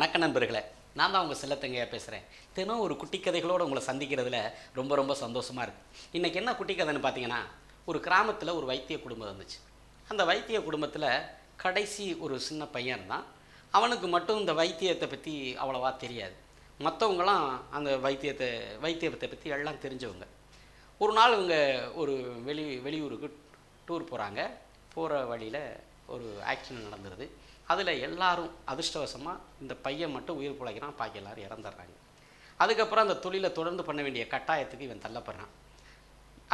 வணக்க நண்பர்களே நான் தான் உங்கள் செல்லத்தங்கையா பேசுகிறேன் தினம் ஒரு குட்டி கதைகளோடு உங்களை சந்திக்கிறதுல ரொம்ப ரொம்ப சந்தோஷமாக இருக்குது இன்றைக்கி என்ன குட்டி கதைன்னு பார்த்தீங்கன்னா ஒரு கிராமத்தில் ஒரு வைத்திய குடும்பம் இருந்துச்சு. அந்த வைத்திய குடும்பத்தில் கடைசி ஒரு சின்ன பையன் இருந்தான். அவனுக்கு மட்டும் இந்த வைத்தியத்தை பற்றி அவ்வளோவா தெரியாது. மற்றவங்களாம் அந்த வைத்தியத்தை வைத்தியத்தை பற்றி எல்லாம் தெரிஞ்சவங்க. ஒரு நாள் இவங்க ஒரு வெளி வெளியூருக்கு டூர் போகிறாங்க போகிற வழியில் ஒரு ஆக்சிடென்ட் நடந்துருது அதில் எல்லாரும் அதிர்ஷ்டவசமாக இந்த பையன் மட்டும் உயிர் பிழைக்கிறான் பாக்கி எல்லோரும் இறந்துடுறாங்க. அதுக்கப்புறம் அந்த தொழிலை தொடர்ந்து பண்ண வேண்டிய கட்டாயத்துக்கு இவன் தள்ளப்படுறான்.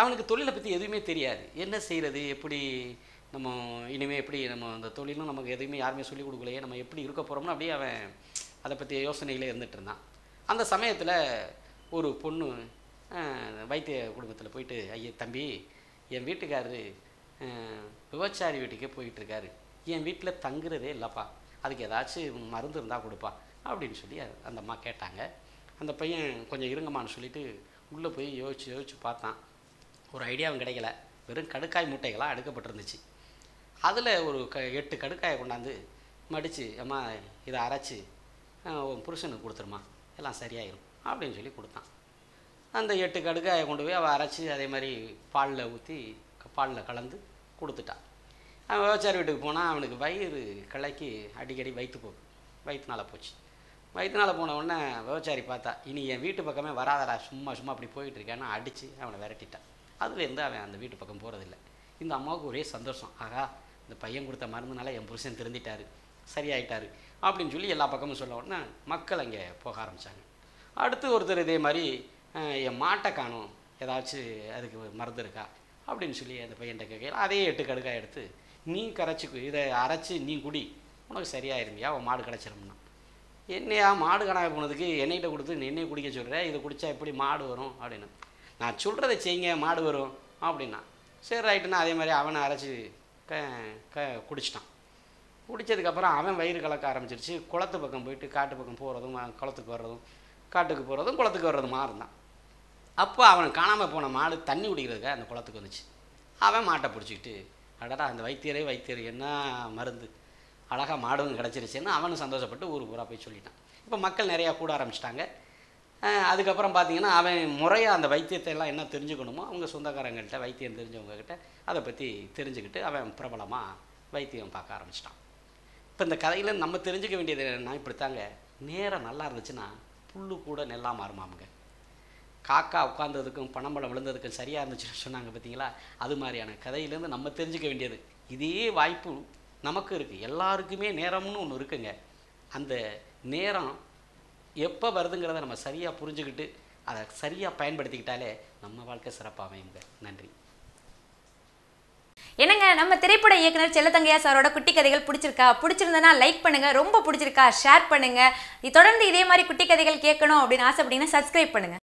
அவனுக்கு தொழிலை பற்றி எதுவுமே தெரியாது. என்ன செய்கிறது எப்படி நம்ம இனிமேல் எப்படி நம்ம அந்த தொழிலும் நமக்கு எதுவுமே யாருமே சொல்லிக் கொடுக்கலையே நம்ம எப்படி இருக்க போகிறோம்னு அப்படியே அவன் அதை பற்றிய யோசனையிலே இருந்துட்டு இருந்தான். அந்த சமயத்தில் ஒரு பொண்ணு வைத்திய குடும்பத்தில் போயிட்டு ஐயா தம்பி என் வீட்டுக்காரரு விபச்சாரி வீட்டுக்கே போயிட்டுருக்காரு. என் வீட்டில் தங்குறதே இல்லைப்பா. அதுக்கு ஏதாச்சும் மருந்து இருந்தால் கொடுப்பா அப்படின்னு சொல்லி அந்த அம்மா கேட்டாங்க. அந்த பையன் கொஞ்சம் இருங்கம்மான்னு சொல்லிட்டு உள்ளே போய் யோசிச்சு யோசிச்சு பார்த்தான். ஒரு ஐடியாவும் கிடைக்கல. வெறும் கடுக்காய் மூட்டைகளாக அடுக்கப்பட்டிருந்துச்சு. அதில் ஒரு க எட்டு கடுக்காயை கொண்டாந்து மடித்து அம்மா இதை அரைச்சி உன் புருஷனுக்கு கொடுத்துருமா எல்லாம் சரியாயிரும் அப்படின்னு சொல்லி கொடுத்தான். அந்த எட்டு கடுக்காயை கொண்டு போய் அவள் அரைச்சி அதே மாதிரி பாலில் ஊற்றி பாலில் கலந்து கொடுத்துட்டான். அவன் விவசாய வீட்டுக்கு போனால் அவனுக்கு வயிறு கிளைக்கி அடிக்கடி வயிற்று போ வயிற்றுனால போச்சு. வயிற்றுனால போன உடனே விவசாயி பார்த்தா இனி என் வீட்டு பக்கமே வராதடா சும்மா சும்மா அப்படி போயிட்டுருக்கேன்னு அடித்து அவனை விரட்டிட்டான். அதுலேருந்து அவன் அந்த வீட்டு பக்கம் போகிறதில்ல இந்த அம்மாவுக்கு ஒரே சந்தோஷம். ஆகா இந்த பையன் கொடுத்த மருந்துனால என் புருஷன் திருந்திட்டாரு சரியாயிட்டார் அப்படின்னு சொல்லி எல்லா பக்கமும் சொல்ல உடனே மக்கள் அங்கே போக ஆரம்பித்தாங்க அடுத்து ஒருத்தர் இதே மாதிரி என் மாட்டை காணும். ஏதாச்சும் அதுக்கு மருந்து இருக்கா? அப்படின்னு சொல்லி அந்த பையன்கிட்ட கேட்கல அதே எட்டு கடுக்காய் எடுத்து நீ கரைச்சி கு- இதை அரைச்சி நீ குடி. உனக்கு சரியாயிருமியா? உன் மாடு கிடச்சிரும்னா என்னையா மாடு காணாம போனதுக்கு எண்ணெய்கிட்ட கொடுத்து நீ எண்ணெய் குடிக்க சொல்கிற இதை குடித்தா எப்படி மாடு வரும்? அப்படின்னு. நான் சொல்கிறத செய்யுங்க மாடு வரும். அப்படின்னா சரி ரைட்டுன்னா அதே மாதிரி அவனை அரைச்சி க க குடிச்சிட்டான். குடித்ததுக்கப்புறம் அவன் வயிறு கலக்க ஆரம்பிச்சிருச்சு. குளத்து பக்கம் போயிட்டு காட்டு பக்கம் போகிறதும் குளத்துக்கு வர்றதும் காட்டுக்கு போகிறதும் குளத்துக்கு வர்றதுமா இருந்தான். அப்போ அவன் காணாமல் போன மாடு தண்ணி குடிக்கிறதுக்காக அந்த குளத்துக்கு வந்துச்சு. அவன் மாட்டை பிடிச்சிக்கிட்டு அடடா அந்த வைத்தியரே வைத்தியர் என்ன மருந்து? அழகாக மாடும் கிடச்சிருச்சுன்னு அவனும் சந்தோஷப்பட்டு ஊர் பூரா போய் சொல்லிட்டான். இப்போ மக்கள் நிறையா கூட ஆரம்பிச்சிட்டாங்க. அதுக்கப்புறம் பார்த்தீங்கன்னா அவன் முறையாக அந்த வைத்தியத்தை எல்லாம் என்ன தெரிஞ்சுக்கணுமோ அவங்க சொந்தக்காரங்கள்ட்ட வைத்தியம் தெரிஞ்சவங்கக்கிட்ட அதை பற்றி தெரிஞ்சுக்கிட்டு அவன் பிரபலமாக வைத்தியம் பார்க்க ஆரம்பிச்சிட்டான். இப்போ இந்த கதையில் நம்ம தெரிஞ்சுக்க வேண்டியது என்னென்னா இப்படித்தாங்க. நேரம் நல்லா இருந்துச்சுன்னா புல்லு கூட நெல்லாக மாறுமாமுங்க. காக்கா உட்கார்ந்ததுக்கும் பணம்பழம் விழுந்ததுக்கும் சரியாக இருந்துச்சுன்னு சொன்னாங்க பார்த்தீங்களா அது மாதிரியான கதையிலேருந்து நம்ம தெரிஞ்சுக்க வேண்டியது. இதே வாய்ப்பு நமக்கு இருக்குது எல்லாருக்குமே நேரம்னு ஒன்று இருக்குங்க. அந்த நேரம் எப்போ வருதுங்கிறத நம்ம சரியாக புரிஞ்சுக்கிட்டு அதை சரியாக பயன்படுத்திக்கிட்டாலே நம்ம வாழ்க்கை சிறப்பாக அமையுங்க. நன்றி. என்னங்க நம்ம திரைப்பட இயக்குனர் செல்லத்தங்கையா சாரோட குட்டி கதைகள் பிடிச்சிருக்கா? பிடிச்சிருந்தனா லைக் பண்ணுங்க. ரொம்ப பிடிச்சிருக்கா? ஷேர் பண்ணுங்க. தொடர்ந்து இதே மாதிரி குட்டி கதைகள் கேட்கணும் அப்படின்னு ஆசைப்பட்டீங்கன்னா சப்ஸ்கிரைப் பண்ணுங்க.